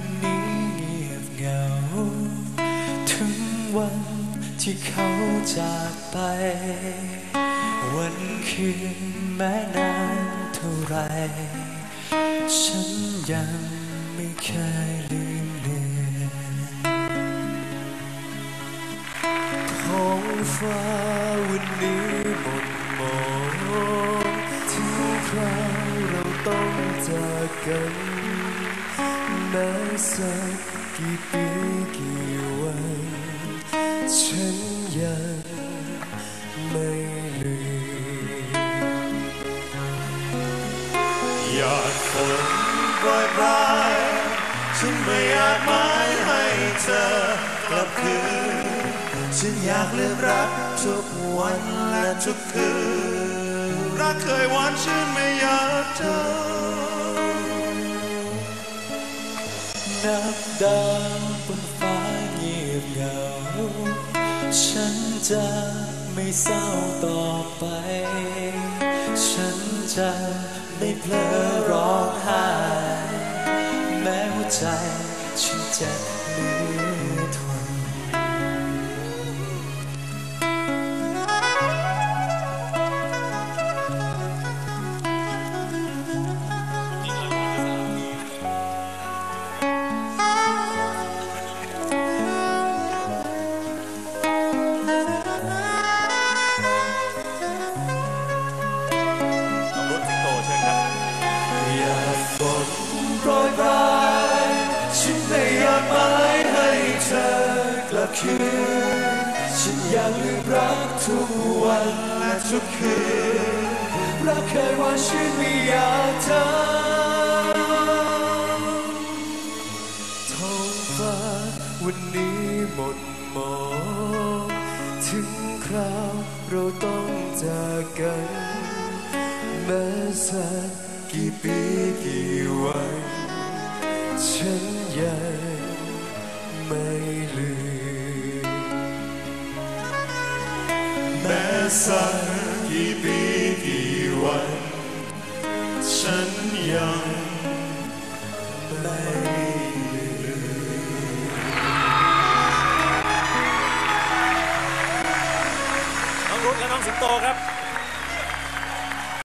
นนี้เงียบเหงา ถึงวันที่เขาจากไป วันคืนแม้นานเท่าไร ฉันยังไม่เคยลืมเลือนท้องฟ้าวันนี้หมดมองถึงคราวเราต้องจากกัน แม้สักกี่ปีกี่วันฉันยังไม่ลืมหยาดฝนโปรยปลายฉันไม่อาจหมายให้เธอกลับคืนฉันอยากเลืมรักทุกวันและทุกคืนรักเคยหวานฉันไม่อยากเจอ นับดาวบนฟ้าเงียบเหงา ฉันจะไม่เศร้าต่อไป ฉันจะไม่เพลอร้องไห้ แม้หัวใจฉันจะ คืนฉันยากลืมรักทุกวันและทุกคืนรักเคยว่าฉันไม่อยากทำท้องฟ้าวันนี้หมดมองถึงคราวเราต้องจากกันแม้สักกี่ปีกี่วันฉันยัง สักกี่ปีกี่วัน ฉันยังไม่น้องรุ่นและน้องสิงโตครับ